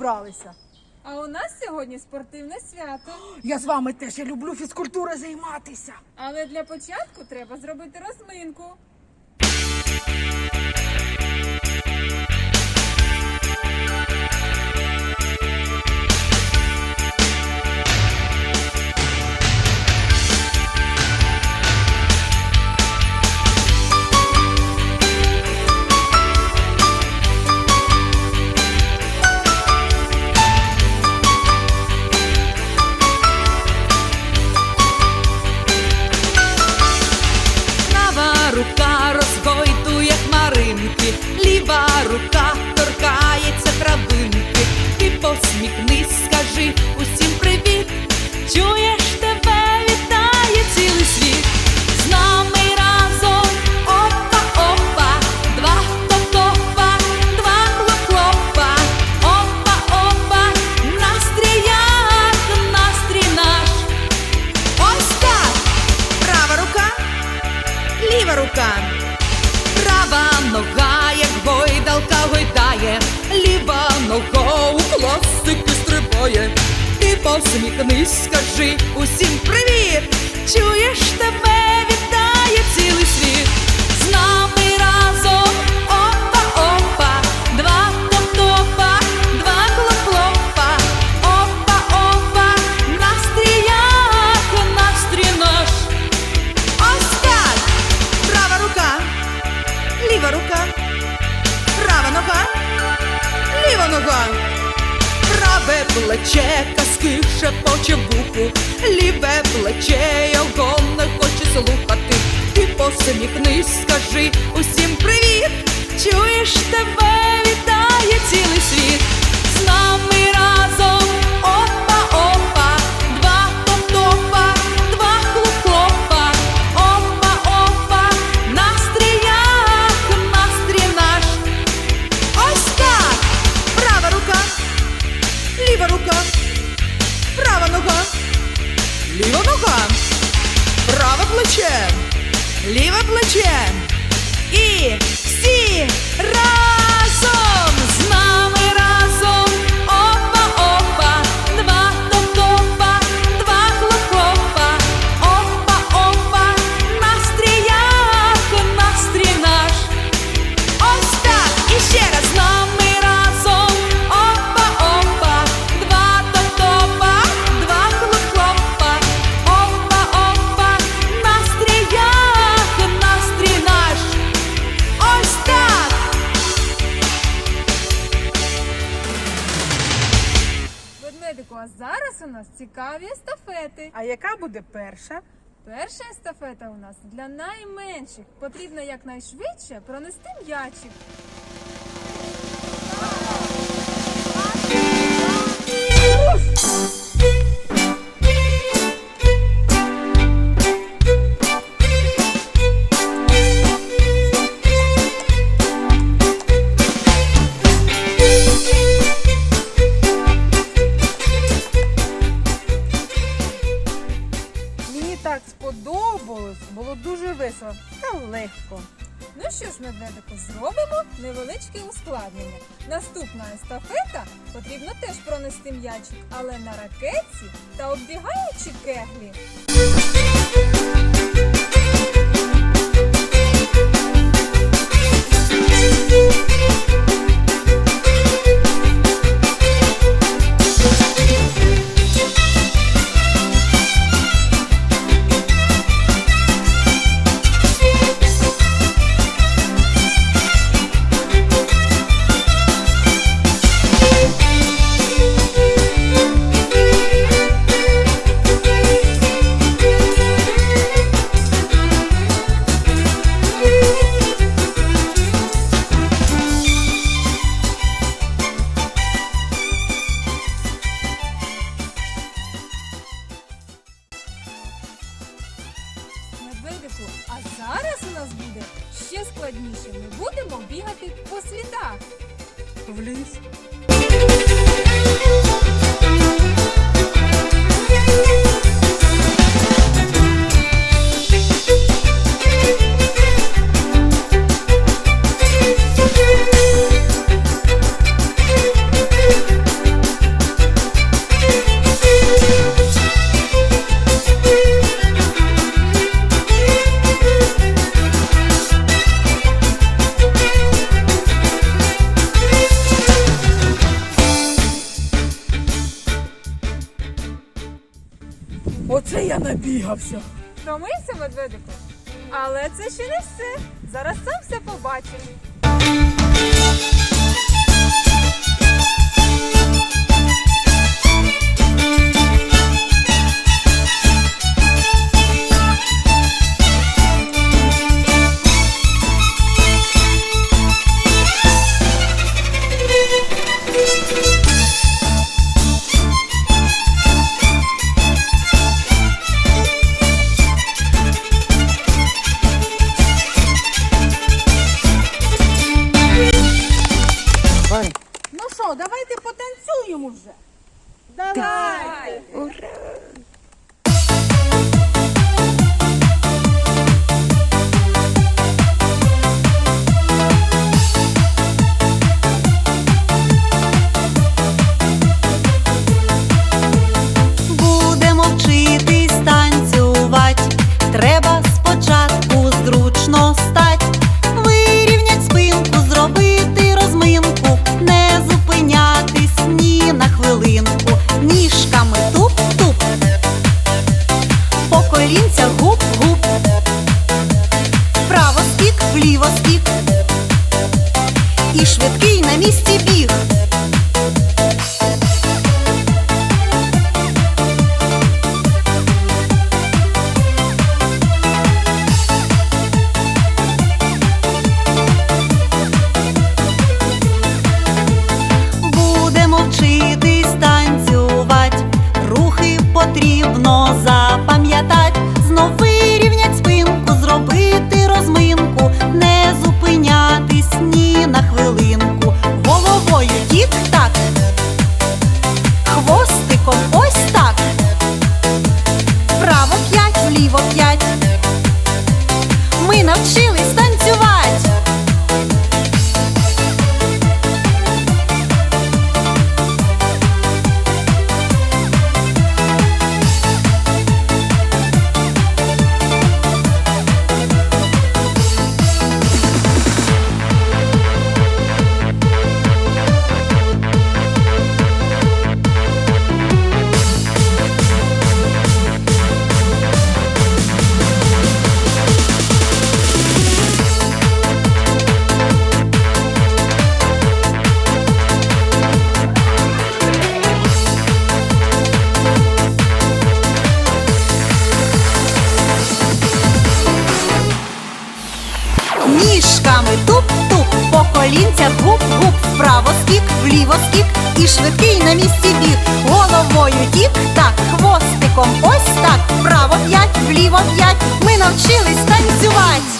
зібралися? А у нас сьогодні спортивне свято. Я з вами теж я люблю фізкультурою займатися. Але для початку треба зробити розминку. Ліва рука, права нога, як гойдалка гойдає, ліва нога у класики стрибає. Ти посміхнись, скажи усім привіт. Чуєш тебе, ліва праве плече, казки шепоче вуху, ліве плече, його не хоче слухати. Ти посміхнись, скажи усім привіт. Чуєш тебе, вітає цілий ліва нога, праве плече, ліве плече. І всі разом цікаві естафети. А яка буде перша? Перша естафета у нас для найменших. Потрібно якнайшвидше пронести м'ячик. Ж, медведику, зробимо невеличке ускладнення. Наступна естафета потрібно теж пронести м'ячик, але на ракетці та оббігаючи кеглі. складніше ми будемо бігати по слідах. В ліс. Набігався. Втомився, Медведику? Але це ще не все. Зараз сам все побачиш. Давайте потанцюємо вже. Давай. Будемо Ніжками туп-туп, по колінцях гуп-гуп, вправо скік, вліво скік і швидкий на місці біг. Головою тік-так, хвостиком ось так, вправо п'ять, вліво п'ять. Ми навчились танцювати.